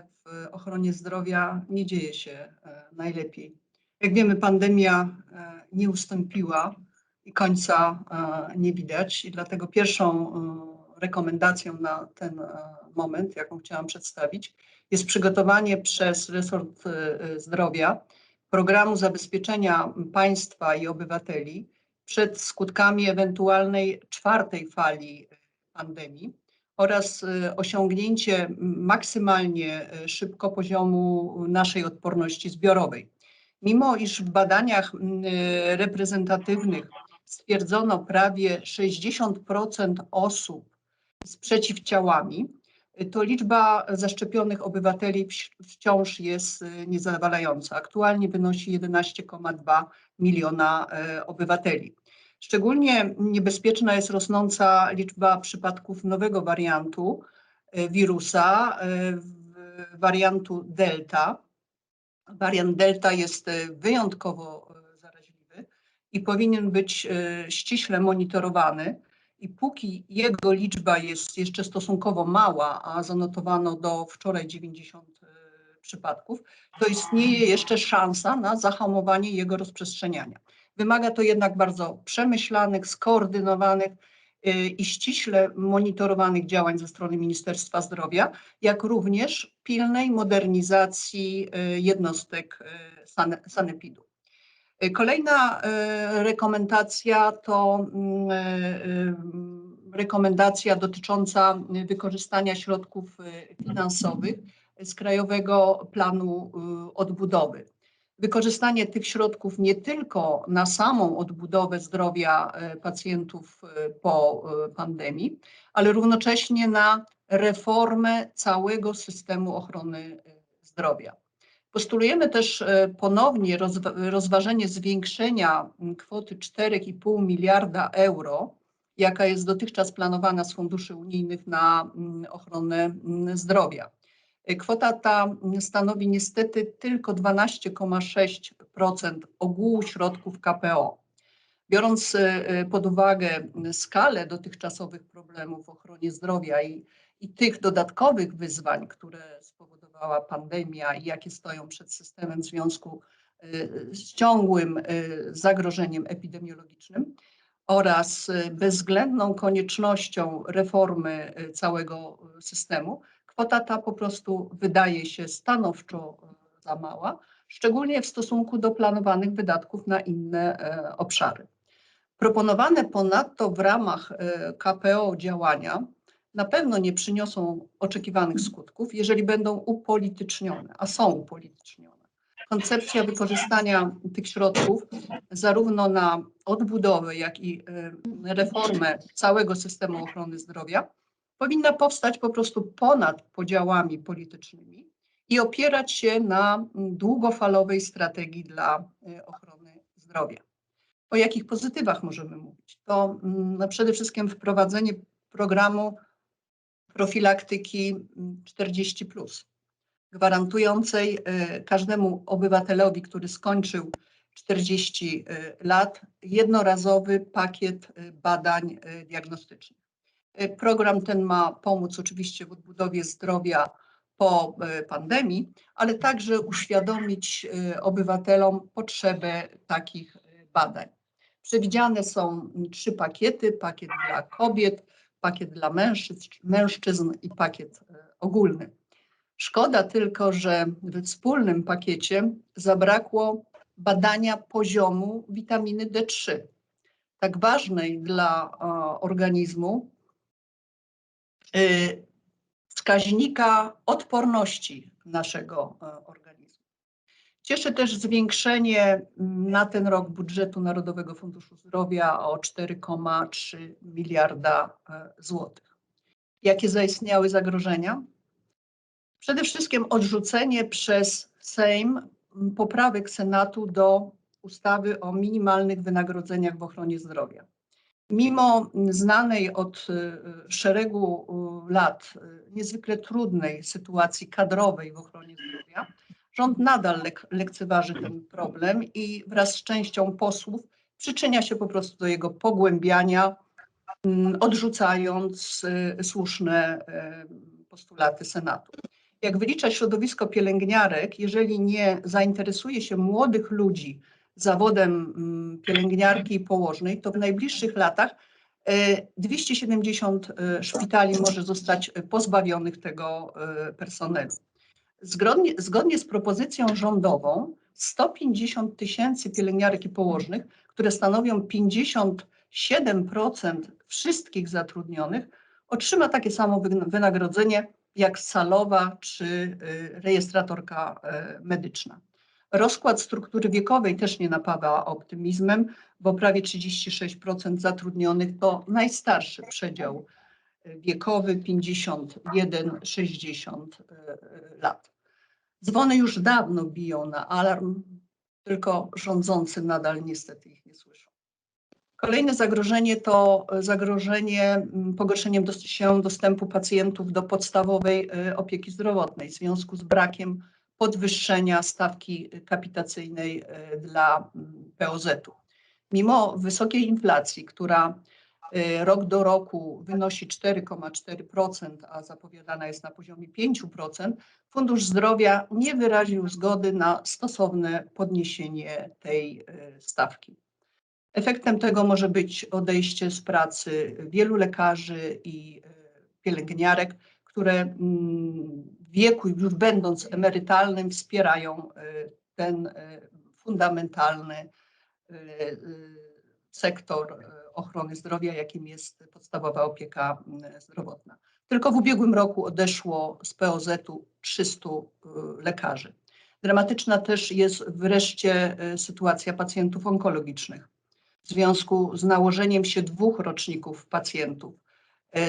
w ochronie zdrowia nie dzieje się e, najlepiej. Jak wiemy, pandemia e, nie ustąpiła i końca e, nie widać, i dlatego pierwszą rekomendacją na ten moment, jaką chciałam przedstawić, jest przygotowanie przez resort zdrowia programu zabezpieczenia państwa i obywateli przed skutkami ewentualnej czwartej fali pandemii oraz y, osiągnięcie maksymalnie y, szybko poziomu naszej odporności zbiorowej. Mimo iż w badaniach y, reprezentatywnych stwierdzono prawie 60% osób z przeciwciałami, to liczba zaszczepionych obywateli wciąż jest niezadowalająca. Aktualnie wynosi 11,2 miliona obywateli. Szczególnie niebezpieczna jest rosnąca liczba przypadków nowego wariantu e, wirusa, e, wariantu Delta. Wariant Delta jest e, wyjątkowo zaraźliwy i powinien być ściśle monitorowany. I póki jego liczba jest jeszcze stosunkowo mała, a zanotowano do wczoraj 90 przypadków, to istnieje jeszcze szansa na zahamowanie jego rozprzestrzeniania. Wymaga to jednak bardzo przemyślanych, skoordynowanych y, i ściśle monitorowanych działań ze strony Ministerstwa Zdrowia, jak również pilnej modernizacji y, jednostek y, sanepidu. Kolejna rekomendacja to rekomendacja dotycząca wykorzystania środków finansowych z Krajowego Planu Odbudowy wykorzystanie tych środków nie tylko na samą odbudowę zdrowia e, pacjentów e, po e, pandemii, ale równocześnie na reformę całego systemu ochrony zdrowia. Postulujemy też ponownie rozważenie zwiększenia kwoty 4,5 miliarda euro, jaka jest dotychczas planowana z funduszy unijnych na ochronę zdrowia. Kwota ta stanowi niestety tylko 12,6% ogółu środków KPO. Biorąc e, pod uwagę skalę dotychczasowych problemów w ochronie zdrowia i, i tych dodatkowych wyzwań, które spowodowała pandemia i jakie stoją przed systemem w związku z ciągłym zagrożeniem epidemiologicznym oraz bezwzględną koniecznością reformy całego systemu, kwota ta po prostu wydaje się stanowczo e, za mała, szczególnie w stosunku do planowanych wydatków na inne e, obszary. Proponowane ponadto w ramach e, KPO działania na pewno nie przyniosą oczekiwanych skutków, jeżeli będą upolitycznione, a są upolitycznione. Koncepcja wykorzystania tych środków zarówno na odbudowę, jak i reformę całego systemu ochrony zdrowia powinna powstać po prostu ponad podziałami politycznymi i opierać się na długofalowej strategii dla y, ochrony zdrowia. O jakich pozytywach możemy mówić? To no, przede wszystkim wprowadzenie programu profilaktyki 40, gwarantującej y, każdemu obywatelowi, który skończył 40 y, lat, jednorazowy pakiet badań diagnostycznych. Y, program ten ma pomóc oczywiście w odbudowie zdrowia po y, pandemii, ale także uświadomić y, obywatelom potrzebę takich badań. Przewidziane są trzy pakiety: pakiet dla kobiet, pakiet dla mężczyzn, mężczyzn i pakiet ogólny. Szkoda tylko, że w wspólnym pakiecie zabrakło badania poziomu witaminy D3, tak ważnej dla organizmu, wskaźnika odporności naszego e, organizmu. Cieszy też zwiększenie na ten rok budżetu Narodowego Funduszu Zdrowia o 4,3 miliarda e, złotych. Jakie zaistniały zagrożenia? Przede wszystkim odrzucenie przez Sejm poprawek Senatu do ustawy o minimalnych wynagrodzeniach w ochronie zdrowia. Mimo znanej od y, szeregu y, lat y, niezwykle trudnej sytuacji kadrowej w ochronie zdrowia, rząd nadal lek lekceważy ten problem i wraz z częścią posłów przyczynia się po prostu do jego pogłębiania, mm, odrzucając słuszne postulaty Senatu. Jak wylicza środowisko pielęgniarek, jeżeli nie zainteresuje się młodych ludzi zawodem mm, pielęgniarki i położnej, to w najbliższych latach e, 270 e, szpitali może zostać pozbawionych tego e, personelu. Zgodnie, zgodnie z propozycją rządową 150 tysięcy pielęgniarek i położnych, które stanowią 57% wszystkich zatrudnionych, otrzyma takie samo wynagrodzenie jak salowa czy rejestratorka e, medyczna. Rozkład struktury wiekowej też nie napawa optymizmem, bo prawie 36% zatrudnionych to najstarszy przedział e, wiekowy 51-60 e, lat. Dzwony już dawno biją na alarm, tylko rządzący nadal niestety ich nie słyszą. Kolejne zagrożenie to zagrożenie pogorszeniem się dostępu pacjentów do podstawowej y, opieki zdrowotnej w związku z brakiem podwyższenia stawki kapitacyjnej y, dla mm, POZ-u. Mimo wysokiej inflacji, która y, rok do roku wynosi 4,4%, a zapowiadana jest na poziomie 5%, Fundusz Zdrowia nie wyraził zgody na stosowne podniesienie tej y, stawki. Efektem tego może być odejście z pracy wielu lekarzy i pielęgniarek, które mm, wieku już będąc emerytalnym wspierają y, ten y, fundamentalny y, sektor ochrony zdrowia, jakim jest podstawowa opieka zdrowotna. Tylko w ubiegłym roku odeszło z POZ-u 300 y, lekarzy. Dramatyczna też jest wreszcie sytuacja pacjentów onkologicznych w związku z nałożeniem się dwóch roczników pacjentów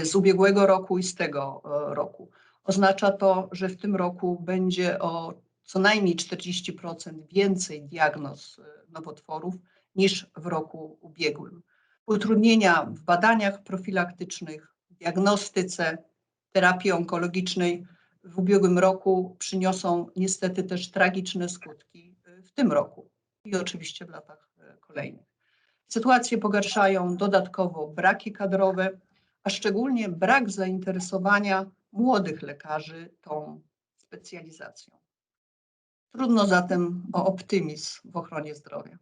z ubiegłego roku i z tego roku. Oznacza to, że w tym roku będzie o co najmniej 40% więcej diagnoz e, nowotworów niż w roku ubiegłym. Utrudnienia w badaniach profilaktycznych, diagnostyce, terapii onkologicznej w ubiegłym roku przyniosą niestety też tragiczne skutki w tym roku i oczywiście w latach e, kolejnych. Sytuację pogarszają dodatkowo braki kadrowe, a szczególnie brak zainteresowania młodych lekarzy tą specjalizacją. Trudno zatem o optymizm w ochronie zdrowia.